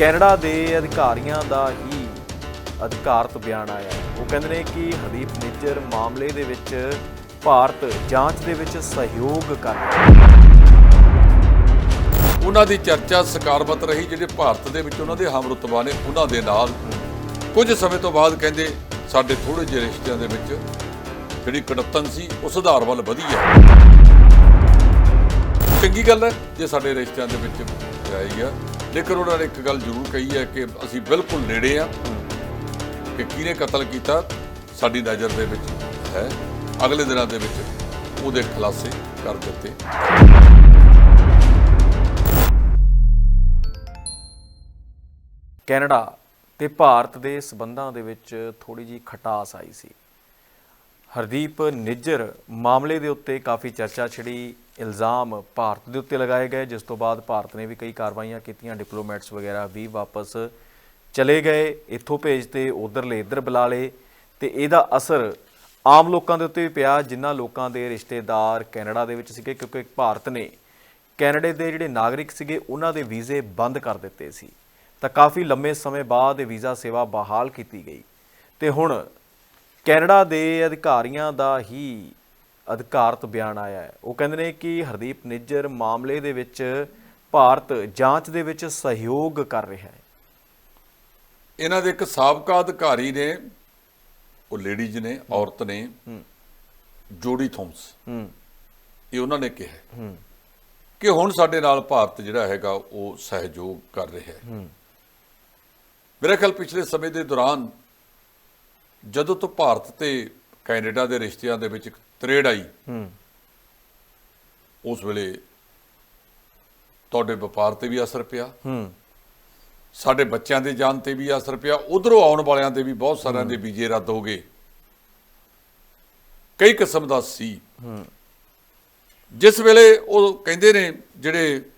Canada ਦੇ ਅਧਿਕਾਰੀਆਂ ਦਾ ਹੀ ਅਧਿਕਾਰਤ ਬਿਆਨ ਆਇਆ ਉਹ ਕਹਿੰਦੇ ਨੇ ਕਿ ਹਰਦੀਪ ਨਿੱਜਰ ਮਾਮਲੇ ਦੇ ਵਿੱਚ ਭਾਰਤ ਜਾਂਚ ਦੇ ਵਿੱਚ ਸਹਿਯੋਗ ਕਰ ਉਹਨਾਂ ਦੀ ਚਰਚਾ ਸਕਾਰਬਤ ਰਹੀ, ਜਿਹੜੇ ਭਾਰਤ ਦੇ ਵਿੱਚ ਉਹਨਾਂ ਦੇ ਹਮਰਤਬਾ ਨੇ ਉਹਨਾਂ ਦੇ ਨਾਲ। ਕੁਝ ਸਮੇਂ ਤੋਂ ਬਾਅਦ ਕਹਿੰਦੇ, ਸਾਡੇ ਥੋੜੇ ਜਿਹੇ ਰਿਸ਼ਤਿਆਂ ਦੇ ਵਿੱਚ ਜਿਹੜੀ ਕੜੱਤਨ ਸੀ, ਉਹ ਸੁਧਾਰ ਵੱਲ ਵਧੀ ਹੈ। ਚੰਗੀ ਗੱਲ ਹੈ, ਜੇ ਸਾਡੇ ਰਿਸ਼ਤਿਆਂ ਦੇ ਵਿੱਚ ਆਈ ਆ। ਲੇਕਿਨ ਉਹਨਾਂ ਨੇ ਇੱਕ ਗੱਲ ਜ਼ਰੂਰ ਕਹੀ ਹੈ ਕਿ ਅਸੀਂ ਬਿਲਕੁਲ ਨੇੜੇ ਆ ਕਿ ਕਿਹਨੇ ਕਤਲ ਕੀਤਾ ਸਾਡੀ ਨਜ਼ਰ ਦੇ ਵਿੱਚ ਹੈ। ਅਗਲੇ ਦਿਨਾਂ ਦੇ ਵਿੱਚ ਉਹਦੇ ਖੁਲਾਸੇ ਕਰ ਦਿੱਤੇ। ਕੈਨੇਡਾ ਤੇ ਭਾਰਤ ਦੇ ਸਬੰਧਾਂ ਦੇ ਵਿੱਚ ਥੋੜੀ ਜੀ ਖਟਾਸ ਆਈ ਸੀ। ਹਰਦੀਪ ਨਿੱਜਰ, ਮਾਮਲੇ ਦੇ ਉੱਤੇ ਕਾਫੀ ਚਰਚਾ ਛਿੜੀ, ਇਲਜ਼ਾਮ ਭਾਰਤ ਦੇ ਉੱਤੇ ਲਗਾਏ ਗਏ, ਜਿਸ ਤੋਂ ਬਾਅਦ ਭਾਰਤ ਨੇ ਵੀ ਕਈ ਕਾਰਵਾਈਆਂ ਕੀਤੀਆਂ, ਡਿਪਲੋਮੈਟਸ ਵਗੈਰਾ ਵੀ ਵਾਪਸ ਚਲੇ ਗਏ, ਇੱਥੋਂ ਭੇਜਤੇ ਉਧਰਲੇ ਇੱਧਰ ਬੁਲਾ ਲਏ ਤੇ ਇਹਦਾ ਅਸਰ ਆਮ ਲੋਕਾਂ ਦੇ ਉੱਤੇ ਵੀ ਪਿਆ, ਜਿਨ੍ਹਾਂ ਲੋਕਾਂ ਦੇ ਰਿਸ਼ਤੇਦਾਰ ਕੈਨੇਡਾ ਦੇ ਵਿੱਚ ਸੀਗੇ, ਕਿਉਂਕਿ ਭਾਰਤ ਨੇ ਕੈਨੇਡਾ ਦੇ ਜਿਹੜੇ ਨਾਗਰਿਕ ਸੀਗੇ, ਉਹਨਾਂ ਦੇ ਵੀਜ਼ੇ ਬੰਦ ਕਰ ਦਿੱਤੇ ਸੀ। ਤਾਂ ਕਾਫੀ ਲੰਮੇ ਸਮੇਂ ਬਾਅਦ ਇਹ ਵੀਜ਼ਾ ਸੇਵਾ ਬਹਾਲ ਕੀਤੀ ਗਈ। ਤੇ ਹੁਣ ਕੈਨੇਡਾ ਦੇ ਅਧਿਕਾਰੀਆਂ ਦਾ ਹੀ ਅਧਿਕਾਰਤ ਬਿਆਨ ਆਇਆ ਹੈ। ਉਹ ਕਹਿੰਦੇ ਨੇ ਕਿ ਹਰਦੀਪ ਨਿੱਜਰ ਮਾਮਲੇ ਦੇ ਵਿੱਚ ਭਾਰਤ ਜਾਂਚ ਦੇ ਵਿੱਚ ਸਹਿਯੋਗ ਕਰ ਰਿਹਾ ਹੈ। ਇਹਨਾਂ ਦੇ ਇੱਕ ਸਾਬਕਾ ਅਧਿਕਾਰੀ ਨੇ ਉਹ ਲੇਡੀਜ਼ ਨੇ ਔਰਤ ਨੇ ਜੋਡੀ ਥੋਮਸ। ਇਹ ਉਹਨਾਂ ਨੇ ਕਿਹਾ ਕਿ ਹੁਣ ਸਾਡੇ ਨਾਲ ਭਾਰਤ ਜਿਹੜਾ ਹੈਗਾ ਉਹ ਸਹਿਯੋਗ ਕਰ ਰਿਹਾ ਹੈ। ਹੂੰ। ਮੇਰੇ ਖਿਆਲ ਪਿਛਲੇ ਸਮੇਂ ਦੇ ਦੌਰਾਨ ਜਦੋਂ ਤੋਂ ਭਾਰਤ ਤੇ ਕੈਨੇਡਾ ਦੇ ਰਿਸ਼ਤਿਆਂ ਦੇ ਵਿੱਚ ਇੱਕ ਤਰੇੜ ਆਈ ਹੂੰ। ਉਸ ਵੇਲੇ ਤੁਹਾਡੇ ਵਪਾਰ ਤੇ ਵੀ ਅਸਰ ਪਿਆ। ਹੂੰ। ਸਾਡੇ ਬੱਚਿਆਂ ਦੇ ਜਾਨ ਤੇ ਵੀ ਅਸਰ ਪਿਆ। ਉਧਰੋਂ ਆਉਣ ਵਾਲਿਆਂ ਤੇ ਵੀ ਬਹੁਤ ਸਾਰਿਆਂ ਦੇ ਵੀਜ਼ੇ ਰੱਦ ਹੋ ਗਏ। ਕਈ ਕਿਸਮ ਦਾ ਸੀ। ਹੂੰ। ਜਿਸ ਵੇਲੇ ਉਹ ਕਹਿੰਦੇ ਨੇ ਜਿਹੜੇ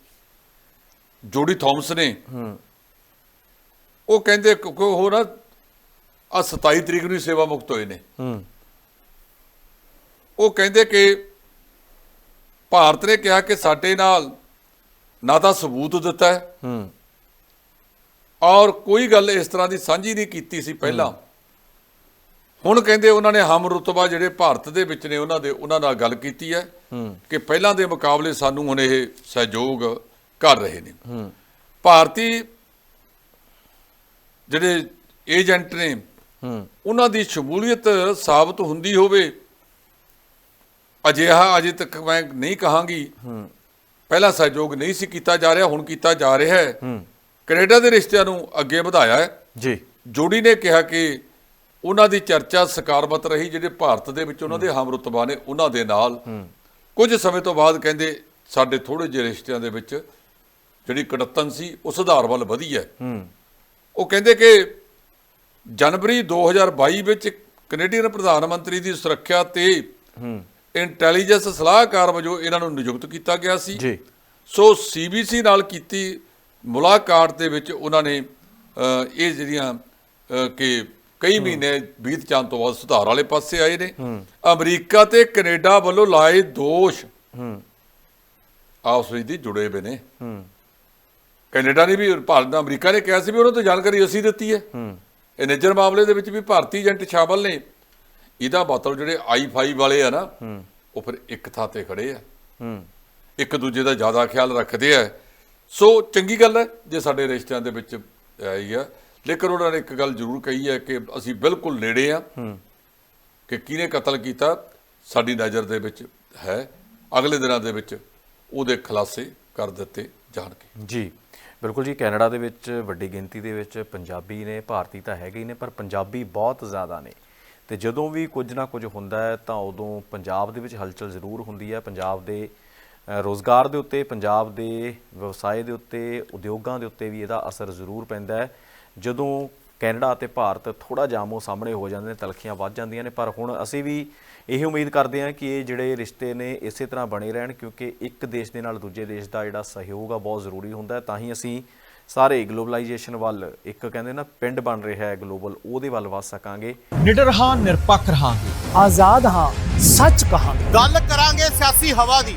ਜੋਡੀ ਥਾਮਸ ਨੇ ਹੂੰ। ਉਹ ਕਹਿੰਦੇ ਕਿਉਂਕਿ ਉਹ ਨਾ ਆ 27 ਤਰੀਕ ਨੂੰ ਸੇਵਾ ਮੁਕਤ ਹੋਏ ਨੇ। ਹੂੰ ਉਹ ਕਹਿੰਦੇ ਕਿ ਭਾਰਤ ਨੇ ਕਿਹਾ ਕਿ ਸਾਡੇ ਨਾਲ ਨਾ ਤਾਂ ਸਬੂਤ ਦਿੱਤਾ ਹੈ ਹੂੰ ਔਰ ਕੋਈ ਗੱਲ ਇਸ ਤਰ੍ਹਾਂ ਦੀ ਸਾਂਝੀ ਨਹੀਂ ਕੀਤੀ ਸੀ ਪਹਿਲਾਂ। ਹੁਣ ਕਹਿੰਦੇ ਉਹਨਾਂ ਨੇ ਹਮ ਰੁਤਬਾ ਜਿਹੜੇ ਭਾਰਤ ਦੇ ਵਿੱਚ ਨੇ, ਉਹਨਾਂ ਦੇ, ਉਹਨਾਂ ਨਾਲ ਗੱਲ ਕੀਤੀ ਹੈ ਕਿ ਪਹਿਲਾਂ ਦੇ ਮੁਕਾਬਲੇ ਸਾਨੂੰ ਹੁਣ ਇਹ ਸਹਿਯੋਗ ਕਰ ਰਹੇ ਨੇ। ਭਾਰਤੀ ਜਿਹੜੇ ਏਜੰਟ ਨੇ ਉਹਨਾਂ ਦੀ ਸ਼ਮੂਲੀਅਤ ਸਾਬਤ ਹੁੰਦੀ ਹੋਵੇ ਅਜਿਹਾ ਅਜੇ ਤੱਕ ਮੈਂ ਨਹੀਂ ਕਹਾਂਗੀ। ਪਹਿਲਾਂ ਸਹਿਯੋਗ ਨਹੀਂ ਸੀ ਕੀਤਾ ਜਾ ਰਿਹਾ ਹੁਣ ਕੀਤਾ ਜਾ ਰਿਹਾ ਹੈ। ਕੈਨੇਡਾ ਦੇ ਰਿਸ਼ਤਿਆਂ ਨੂੰ ਅੱਗੇ ਵਧਾਇਆ ਹੈ। ਜੀ। ਜੋੜੀ ਨੇ ਕਿਹਾ ਕਿ ਉਹਨਾਂ ਦੀ ਚਰਚਾ ਸਕਾਰਬਤ ਰਹੀ ਜਿਹੜੇ ਭਾਰਤ ਦੇ ਵਿੱਚ ਉਹਨਾਂ ਦੇ ਹਮਰਤਬਾ ਨੇ ਉਹਨਾਂ ਦੇ ਨਾਲ। ਕੁਝ ਸਮੇਂ ਤੋਂ ਬਾਅਦ ਕਹਿੰਦੇ ਸਾਡੇ ਥੋੜੇ ਜਿਹੇ ਰਿਸ਼ਤਿਆਂ ਦੇ ਵਿੱਚ ਜਿਹੜੀ ਕੜੱਤਨ ਸੀ ਉਹ ਸੁਧਾਰ ਵੱਲ ਵਧੀ ਹੂੰ। ਉਹ ਕਹਿੰਦੇ ਕਿ ਜਨਵਰੀ 2022 ਵਿੱਚ ਕੈਨੇਡੀਅਨ ਪ੍ਰਧਾਨ ਮੰਤਰੀ ਦੀ ਸੁਰੱਖਿਆ ਤੇ ਇੰਟੈਲੀਜੈਂਸ ਸਲਾਹਕਾਰ ਵਜੋਂ ਇਹਨਾਂ ਨੂੰ ਨਿਯੁਕਤ ਕੀਤਾ ਗਿਆ ਸੀ। ਜੀ। ਸੋ ਸੀਬੀਸੀ ਨਾਲ ਕੀਤੀ ਮੁਲਾਕਾਤ ਦੇ ਵਿੱਚ ਉਹਨਾਂ ਨੇ ਇਹ ਜਿਹੜੀਆਂ ਕਿ ਕਈ ਮਹੀਨੇ ਬੀਤ ਜਾਣ ਤੋਂ ਬਾਅਦ ਸੁਧਾਰ ਵਾਲੇ ਪਾਸੇ ਆਏ ਨੇ। ਅਮਰੀਕਾ ਤੇ ਕੈਨੇਡਾ ਵੱਲੋਂ ਲਾਏ ਦੋਸ਼ ਆਪਸ ਵਿੱਚ ਦੀ ਜੁੜੇ ਹੋਏ ਨੇ। ਕੈਨੇਡਾ ਨੇ ਵੀ ਭਾਰਤ ਦਾ ਅਮਰੀਕਾ ਨੇ ਕਿਹਾ ਸੀ ਵੀ ਉਹਨਾਂ ਤੋਂ ਜਾਣਕਾਰੀ ਅਸੀਂ ਦਿੱਤੀ ਹੈ। ਹੂੰ। ਇਹ ਨਿੱਜਰ ਮਾਮਲੇ ਦੇ ਵਿੱਚ ਵੀ ਭਾਰਤੀ ਏਜੰਟ ਸ਼ਾਮਲ ਨੇ। ਇਹਦਾ ਮਤਲਬ ਜਿਹੜੇ ਆਈ5 ਵਾਲੇ ਆ ਨਾ ਉਹ ਫਿਰ ਇੱਕ ਥਾਂ ਤੇ ਖੜੇ ਆ। ਇੱਕ ਦੂਜੇ ਦਾ ਜ਼ਿਆਦਾ ਖਿਆਲ ਰੱਖਦੇ ਆ। ਸੋ ਚੰਗੀ ਗੱਲ ਹੈ ਜੇ ਸਾਡੇ ਰਿਸ਼ਤਿਆਂ ਦੇ ਵਿੱਚ ਆਈ ਆ। ਲੇਕਿਨ ਉਹਨਾਂ ਨੇ ਇੱਕ ਗੱਲ ਜ਼ਰੂਰ ਕਹੀ ਹੈ ਕਿ ਅਸੀਂ ਬਿਲਕੁਲ ਨੇੜੇ ਆ। ਕਿ ਕਿਹਨੇ ਕਤਲ ਕੀਤਾ? ਸਾਡੀ ਨਜ਼ਰ ਦੇ ਵਿੱਚ ਹੈ। ਅਗਲੇ ਦਿਨਾਂ ਦੇ ਵਿੱਚ ਉਹਦੇ ਖੁਲਾਸੇ ਕਰ ਦਿੱਤੇ ਜਾਣਗੇ। ਜੀ ਬਿਲਕੁਲ ਜੀ ਕੈਨੇਡਾ ਦੇ ਵਿੱਚ ਵੱਡੀ ਗਿਣਤੀ ਦੇ ਵਿੱਚ ਪੰਜਾਬੀ ਨੇ ਭਾਰਤੀ ਤਾਂ ਹੈਗੇ ਹੀ ਨੇ ਪਰ ਪੰਜਾਬੀ ਬਹੁਤ ਜ਼ਿਆਦਾ ਨੇ। ਤੇ ਜਦੋਂ ਵੀ ਕੁਝ ਨਾ ਕੁਝ ਹੁੰਦਾ ਹੈ ਤਾਂ ਉਦੋਂ ਪੰਜਾਬ ਦੇ ਵਿੱਚ ਹਲਚਲ ਜ਼ਰੂਰ ਹੁੰਦੀ ਹੈ। ਪੰਜਾਬ ਦੇ ਅ, ਰੋਜ਼ਗਾਰ ਦੇ ਉੱਤੇ ਪੰਜਾਬ ਦੇ ਵਿਵਸਾਏ ਦੇ ਉੱਤੇ ਉਦਯੋਗਾਂ ਦੇ ਉੱਤੇ ਵੀ ਇਹਦਾ ਅਸਰ ਜ਼ਰੂਰ ਪੈਂਦਾ ਹੈ। ਜਦੋਂ ਕੈਨੇਡਾ ਅਤੇ ਭਾਰਤ ਥੋੜਾ ਜਾਮੋ ਸਾਹਮਣੇ ਹੋ ਜਾਂਦੇ ਨੇ ਤਲਖੀਆਂ ਵੱਧ ਜਾਂਦੀਆਂ ਨੇ ਪਰ ਹੁਣ ਅਸੀਂ ਵੀ ਇਹ ਉਮੀਦ ਕਰਦੇ ਹਾਂ ਕਿ ਇਹ ਜਿਹੜੇ ਰਿਸ਼ਤੇ ਨੇ ਇਸੇ ਤਰ੍ਹਾਂ ਬਣੇ ਰਹਿਣ ਕਿਉਂਕਿ ਇੱਕ ਦੇਸ਼ ਦੇ ਨਾਲ ਦੂਜੇ ਦੇਸ਼ ਦਾ ਜਿਹੜਾ ਸਹਿਯੋਗ ਆ ਬਹੁਤ ਜ਼ਰੂਰੀ ਹੁੰਦਾ ਹੈ। ਤਾਂ ਹੀ ਅਸੀਂ ਸਾਰੇ ਗਲੋਬਲਾਈਜੇਸ਼ਨ ਵੱਲ ਇੱਕ ਕਹਿੰਦੇ ਨਾ ਪਿੰਡ ਬਣ ਰਿਹਾ ਹੈ ਗਲੋਬਲ ਉਹਦੇ ਵੱਲ ਵੱਧ ਸਕਾਂਗੇ। ਨਿਡਰ ਹਾਂ ਨਿਰਪੱਖ ਰਹਾਂਗੇ। ਆਜ਼ਾਦ ਹਾਂ ਸੱਚ ਕਹਾਂਗੇ। ਗੱਲ ਕਰਾਂਗੇ ਸਿਆਸੀ ਹਵਾ ਦੀ।